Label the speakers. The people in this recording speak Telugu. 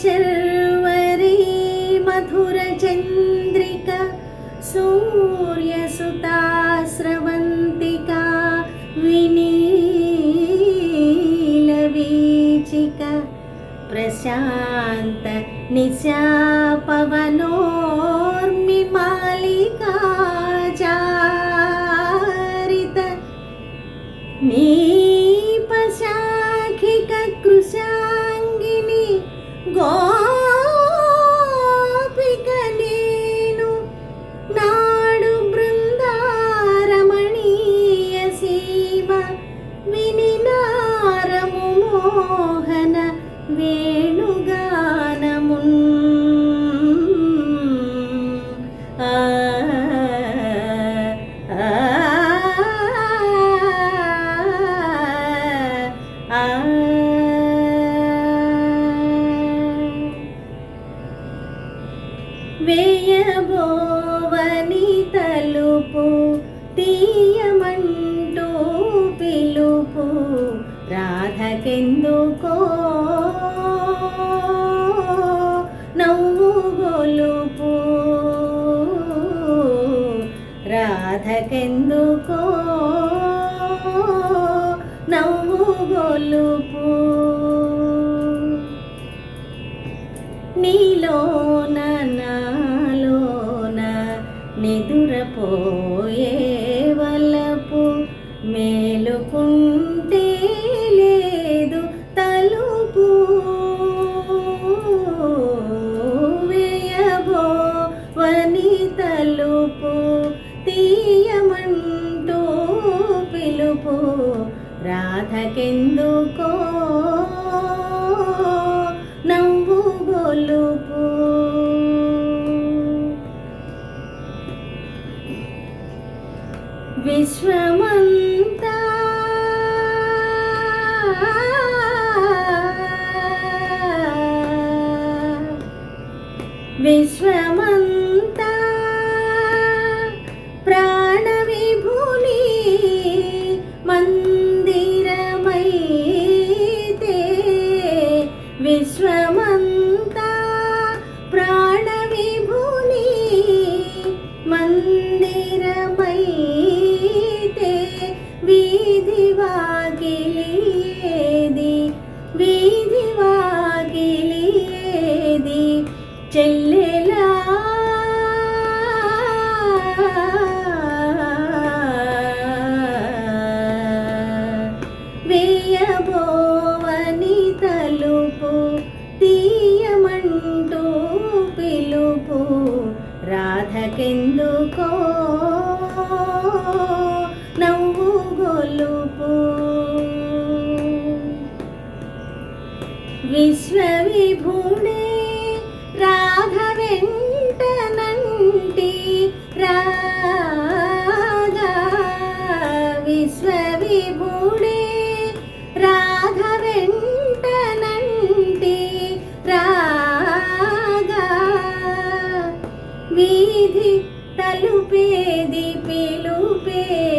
Speaker 1: శర్వరీ మధుర చంద్రిక సూర్యసుతా స్రవంతిక వినీల వీచిక తీయమంటూ పిలుపు రాధకెందుకో? నవ్వు గొలుపు రాధకెందుకో? నవ్వు గొలుపు నీలోన నాలోన నిదురపోయే మేలుకుంటే లేదు తలుపు. వేయబో వని తలుపు. తీయమంటూ పిలుపు. రాధకెందుకో నవ్వు గొలుపు. విశ్వమంత విశ్వమంతా ప్రాణవిభుని మందిరమైతే విశ్వమంతా ప్రాణవిభుని మందిరమైతే వీధి వాకిలియేది వీధి వా రాధకెందుకో? నవ్వు గొలుపు. విశ్వవిభుడే రాధ వెంటనంటి రాధా. విశ్వవిభుడే రాధ వెంట తలుపేది పిలుపేది